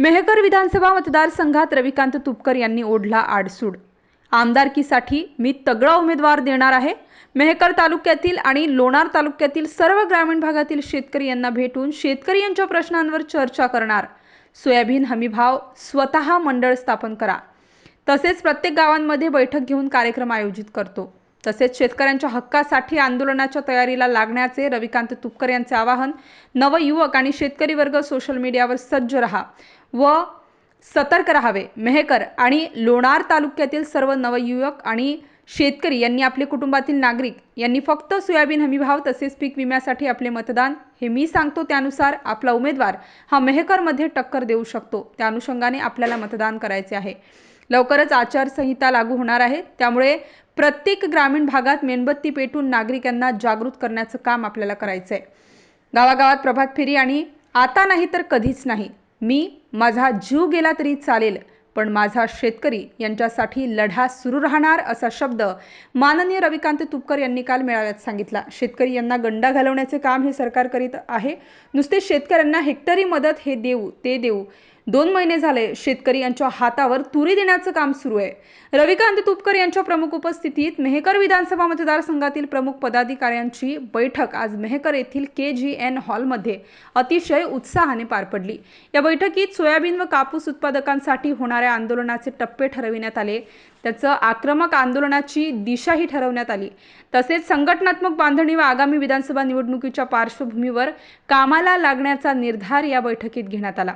मेहकर विधानसभा मतदारसंघात रविकांत तुपकर यांनी ओढला आडसूड. आमदारकीसाठी मी तगडा उमेदवार देणार आहे. मेहकर तालुक्यातील आणि लोणार तालुक्यातील सर्व ग्रामीण भागातील शेतकरी यांना भेटून शेतकरी यांच्या प्रश्नांवर चर्चा करणार. सोयाबीन हमीभाव स्वतः मंडळ स्थापन करा. तसेच प्रत्येक गावांमध्ये बैठक घेऊन कार्यक्रम आयोजित करतो. तसेच शेतकऱ्यांच्या हक्कासाठी आंदोलनाच्या तयारीला लागण्याचे रविकांत तुपकर यांचे आवाहन नवयुवक आणि शेतकरी वर्ग सोशल मीडियावर सज्ज रहा. व सतर्क राहावे. मेहकर आणि लोणार तालुक्यातील सर्व नवयुवक आणि शेतकरी यांनी आपले कुटुंबातील नागरिक यांनी फक्त सोयाबीन हमीभाव तसेच पीक विम्यासाठी आपले मतदान हे मी सांगतो. त्यानुसार आपला उमेदवार हा मेहकरमध्ये टक्कर देऊ शकतो. त्या अनुषंगाने आपल्याला मतदान करायचे आहे. लवकरच आचारसंहिता लागू होणार आहे. त्यामुळे प्रत्येक ग्रामीण भागात मेणबत्ती पेटून नागरिकांना जागृत करण्याचं काम आपल्याला करायचं आहे गावागावात प्रभात फेरी आणि आता नाही तर कधीच नाही. मी माझा जीव गेला तरी चालेल पण माझा शेतकरी यांच्यासाठी लढा सुरू राहणार असा शब्द माननीय रविकांत तुपकर यांनी काल मेळाव्यात सांगितला. शेतकरी यांना गंडा घालवण्याचे काम हे सरकार करीत आहे. नुसते शेतकऱ्यांना हेक्टरी मदत हे देऊ ते देऊ. दोन महिने झाले शेतकरी यांच्या हातावर तुरी देण्याचं काम सुरू आहे. रविकांत तुपकर यांच्या प्रमुख उपस्थितीत मेहकर विधानसभा मतदारसंघातील प्रमुख पदाधिकाऱ्यांची बैठक आज मेहकर येथील के जी एन हॉलमध्ये अतिशय उत्साहाने पार पडली. या बैठकीत सोयाबीन व कापूस उत्पादकांसाठी होणाऱ्या आंदोलनाचे टप्पे ठरविण्यात आले. त्याचं आक्रमक आंदोलनाची दिशाही ठरवण्यात आली. तसेच संघटनात्मक बांधणी व आगामी विधानसभा निवडणुकीच्या पार्श्वभूमीवर कामाला लागण्याचा निर्धार या बैठकीत घेण्यात आला.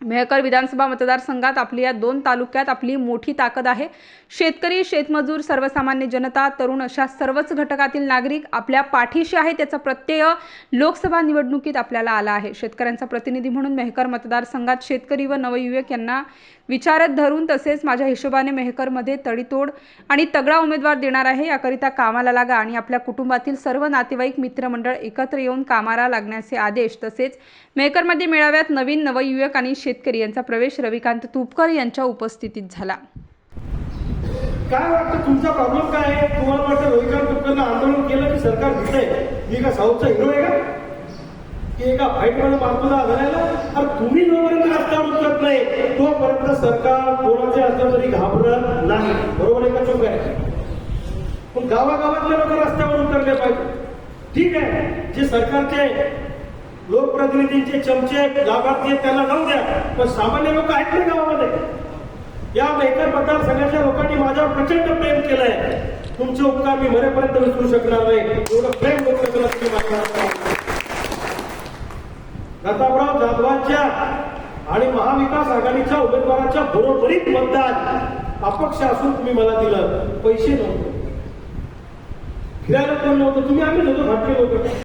मेहकर विधानसभा मतदारसंघात आपली या दोन तालुक्यात आपली मोठी ताकद आहे. शेतकरी शेतमजूर सर्वसामान्य जनता तरुण अशा सर्वच घटकातील नागरिक आपल्या पाठीशी आहे. त्याचा प्रत्यय लोकसभा निवडणुकीत आपल्याला आला आहे. शेतकऱ्यांचा प्रतिनिधी म्हणून मेहकर मतदारसंघात शेतकरी व नवयुवक यांना विचारात धरून तसेच माझ्या हिशोबाने मेहकरमध्ये तडीतोड आणि तगडा उमेदवार देणार आहे. याकरिता कामाला लागा आणि आपल्या कुटुंबातील सर्व नातेवाईक मित्रमंडळ एकत्र येऊन कामाला लागण्याचे आदेश तसेच मेहकरमध्ये मेळाव्यात नवीन नवयुवक आणि शेतकरी यांचा प्रवेश रविकांत तुपकर यांच्या उपस्थितीत झाला. काय वाटतं तुमचा प्रॉब्लेम काय आहे? तुम्हाला वाटतं रविकांत तुपकरनं आंदोलन केलं की सरकार दिसतंय मी का साऊथचा हिरो आहे का? की एका फाईटमध्ये मारतो झालेला अरे तुम्ही जोपर्यंत रस्त्यावर उतरत नाही तोपर्यंत सरकार कोणाचे असलं तरी घाबरत नाही. बरोबर आहे का चूक आहे? पण गावागावातले लोक रस्त्यावर उतरले पाहिजे ठीक आहे जे सरकारचे लोकप्रतिनिधींचे चमचे लाभार्थी त्याला जाऊ द्या. पण सामान्य लोक आहेत ना गावामध्ये? या मेहकर सगळ्याच्या लोकांनी माझ्यावर प्रचंड प्रेम केलंय. तुमचे उपकार मी मरेपर्यंत विसरू शकणार नाही. एवढं प्रेम व्यक्त प्रतापराव जाधवांच्या आणि महाविकास आघाडीच्या उमेदवाराच्या बरोबरीत मतदान अपक्ष असून तुम्ही मला दिलं. पैसे नव्हते. फिरायला कोण नव्हतं? तुम्ही आम्ही नव्हतो भाटले लोक